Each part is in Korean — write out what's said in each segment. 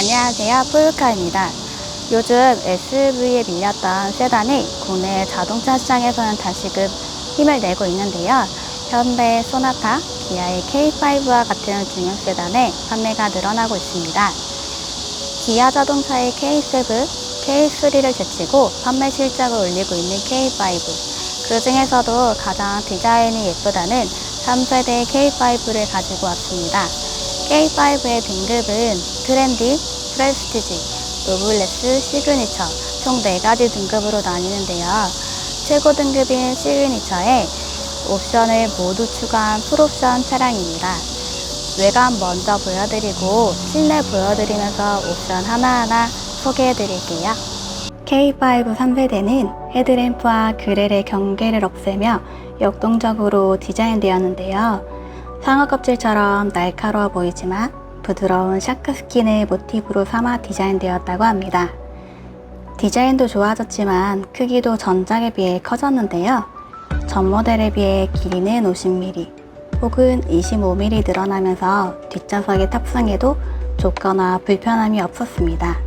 안녕하세요. 포유카입니다. 요즘 SUV에 밀렸던 세단이 국내 자동차 시장에서는 다시금 힘을 내고 있는데요. 현대 소나타, 기아의 K5와 같은 중형 세단의 판매가 늘어나고 있습니다. 기아 자동차의 K7, K3를 제치고 판매 실적을 올리고 있는 K5. 그 중에서도 가장 디자인이 예쁘다는 3세대 K5를 가지고 왔습니다. K5의 등급은 트렌디, 프레스티지, 노블레스, 시그니처 총 4가지 등급으로 나뉘는데요. 최고 등급인 시그니처에 옵션을 모두 추가한 풀옵션 차량입니다. 외관 먼저 보여드리고 실내 보여드리면서 옵션 하나하나 소개해드릴게요. K5 3세대는 헤드램프와 그릴의 경계를 없애며 역동적으로 디자인되었는데요. 상어 껍질처럼 날카로워 보이지만 부드러운 샤크 스킨을 모티브로 삼아 디자인되었다고 합니다. 디자인도 좋아졌지만 크기도 전작에 비해 커졌는데요. 전 모델에 비해 길이는 50mm 혹은 25mm 늘어나면서 뒷좌석에 탑승해도 좁거나 불편함이 없었습니다.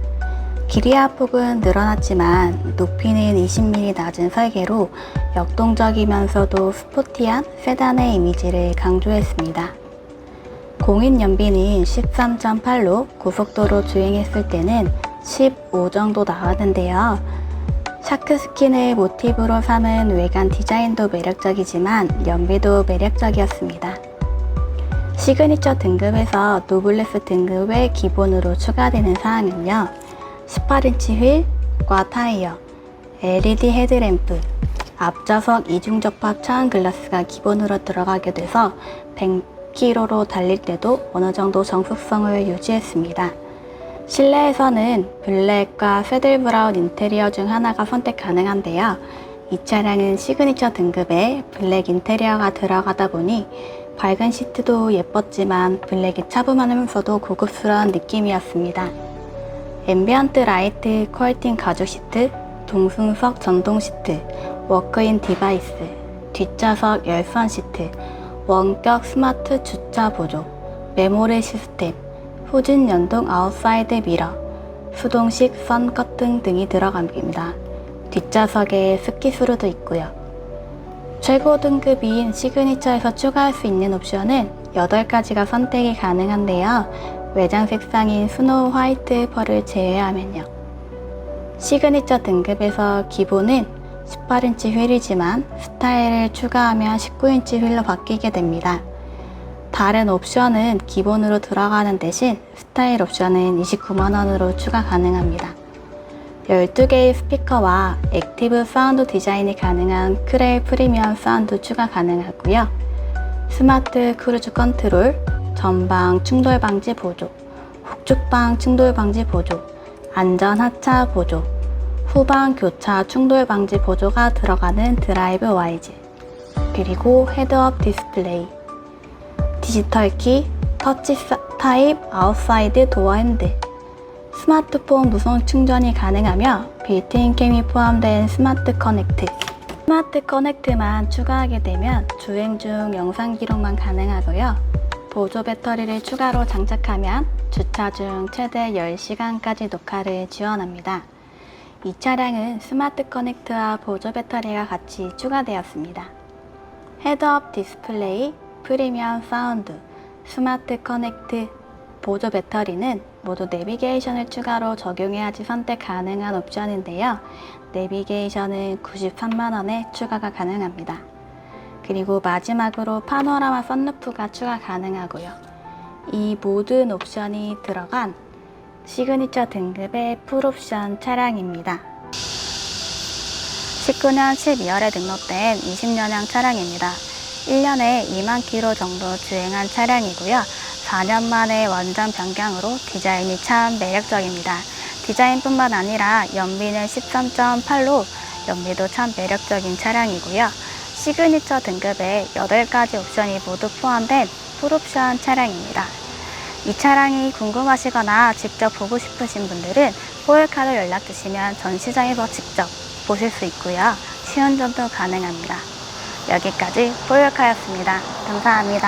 길이와 폭은 늘어났지만 높이는 20mm 낮은 설계로 역동적이면서도 스포티한 세단의 이미지를 강조했습니다. 공인 연비는 13.8로 고속도로 주행했을 때는 15 정도 나왔는데요. 샤크 스킨을 모티브로 삼은 외관 디자인도 매력적이지만 연비도 매력적이었습니다. 시그니처 등급에서 노블레스 등급에 기본으로 추가되는 사항은요. 18인치 휠과 타이어, LED 헤드램프, 앞좌석 이중접합 차원 글라스가 기본으로 들어가게 돼서 100km로 달릴 때도 어느 정도 정숙성을 유지했습니다. 실내에서는 블랙과 새들 브라운 인테리어 중 하나가 선택 가능한데요. 이 차량은 시그니처 등급의 블랙 인테리어가 들어가다 보니 밝은 시트도 예뻤지만 블랙이 차분하면서도 고급스러운 느낌이었습니다. 앰비언트 라이트 퀄팅 가죽 시트, 동승석 전동 시트, 워크인 디바이스, 뒷좌석 열선 시트, 원격 스마트 주차 보조, 메모리 시스템, 후진 연동 아웃사이드 미러, 수동식 선 커튼 등이 들어갑니다. 뒷좌석에 스키스루도 있고요. 최고 등급인 시그니처에서 추가할 수 있는 옵션은 8가지가 선택이 가능한데요. 외장 색상인 스노우 화이트 펄을 제외하면요. 시그니처 등급에서 기본은 18인치 휠이지만 스타일을 추가하면 19인치 휠로 바뀌게 됩니다. 다른 옵션은 기본으로 들어가는 대신 스타일 옵션은 29만원으로 추가 가능합니다. 12개의 스피커와 액티브 사운드 디자인이 가능한 크레일 프리미엄 사운드 추가 가능하고요. 스마트 크루즈 컨트롤, 전방 충돌 방지 보조, 후축방 충돌 방지 보조, 안전 하차 보조, 후방 교차 충돌 방지 보조가 들어가는 드라이브 와이즈, 그리고 헤드업 디스플레이, 디지털 키, 터치 사- 타입 아웃사이드 도어 핸들, 스마트폰 무선 충전이 가능하며 빌트인 캠이 포함된 스마트 커넥트. 스마트 커넥트만 추가하게 되면 주행 중 영상 기록만 가능하고요. 보조 배터리를 추가로 장착하면 주차 중 최대 10시간까지 녹화를 지원합니다. 이 차량은 스마트 커넥트와 보조 배터리가 같이 추가되었습니다. 헤드업 디스플레이, 프리미엄 사운드, 스마트 커넥트, 보조 배터리는 모두 내비게이션을 추가로 적용해야지 선택 가능한 옵션인데요. 내비게이션은 93만원에 추가가 가능합니다. 그리고 마지막으로 파노라마 썬루프가 추가 가능하고요. 이 모든 옵션이 들어간 시그니처 등급의 풀옵션 차량입니다. 19년 12월에 등록된 20년형 차량입니다. 1년에 2만 킬로 정도 주행한 차량이고요. 4년 만에 완전 변경으로 디자인이 참 매력적입니다. 디자인뿐만 아니라 연비는 13.8로 연비도 참 매력적인 차량이고요. 시그니처 등급에 8가지 옵션이 모두 포함된 풀옵션 차량입니다. 이 차량이 궁금하시거나 직접 보고 싶으신 분들은 포일카로 연락 주시면 전시장에서 직접 보실 수 있고요. 시운전도 가능합니다. 여기까지 포일카였습니다. 감사합니다.